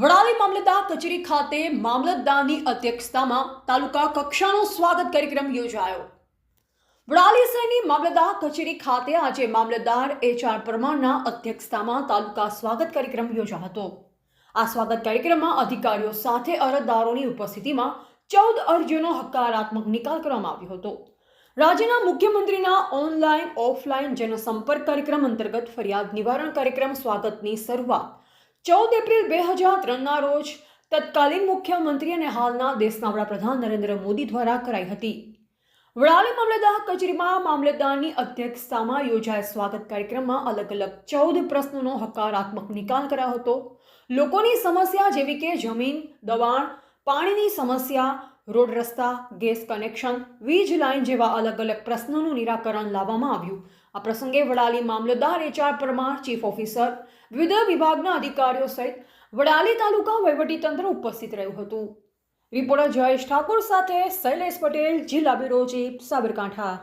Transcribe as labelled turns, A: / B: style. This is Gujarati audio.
A: વડાલી મામલતદાર કચેરી ખાતે મામલતદારની અધ્યક્ષતામાં તાલુકા કક્ષાનો સ્વાગત કાર્યક્રમ યોજાયો. વડાલી શહેરની મામલતદાર કચેરી ખાતે આજે મામલતદાર એચ આર પરમારના અધ્યક્ષતામાં તાલુકા સ્વાગત કાર્યક્રમ યોજાયો હતો. આ સ્વાગત કાર્યક્રમમાં અધિકારીઓ સાથે અરજદારોની ઉપસ્થિતિમાં ચૌદ અરજીઓનો હકારાત્મક નિકાલ કરવામાં આવ્યો હતો. રાજ્યના મુખ્યમંત્રીના ઓનલાઈન ઓફલાઈન જનસંપર્ક કાર્યક્રમ અંતર્ગત ફરિયાદ નિવારણ કાર્યક્રમ સ્વાગતની શરૂઆત ચૌદ એપ્રિલ બે હજાર ત્રણના રોજ તત્કાલીન મુખ્યમંત્રી અને હાલના દેશના વડાપ્રધાન નરેન્દ્ર મોદી દ્વારા કરાઈ હતી. વડાલી મામલતદાર કચેરીમાં મામલતદારની અધ્યક્ષતામાં યોજાયેલ સ્વાગત કાર્યક્રમમાં અલગ અલગ ચૌદ પ્રશ્નોનો હકારાત્મક નિકાલ કરાયો હતો. લોકોની સમસ્યા જેવી કે જમીન, દબાણ પાણીની સમસ્યા, રોડ રસ્તા, ગેસ કનેક્શન, વીજ લાઇન જેવા અલગ અલગ પ્રશ્નોનું નિરાકરણ લાવવામાં આવ્યું. આ પ્રસંગે વડાલી મામલતદાર એચઆર પરમાર, ચીફ ઓફિસર, વિવિધ વિભાગના અધિકારીઓ સહિત વડાલી તાલુકા વહીવટીતંત્ર ઉપસ્થિત રહ્યું હતું. રિપોર્ટર જયેશ ઠાકોર સાથે શૈલેષ પટેલ, જિલ્લા બ્યુરો ચીફ સાબરકાંઠા.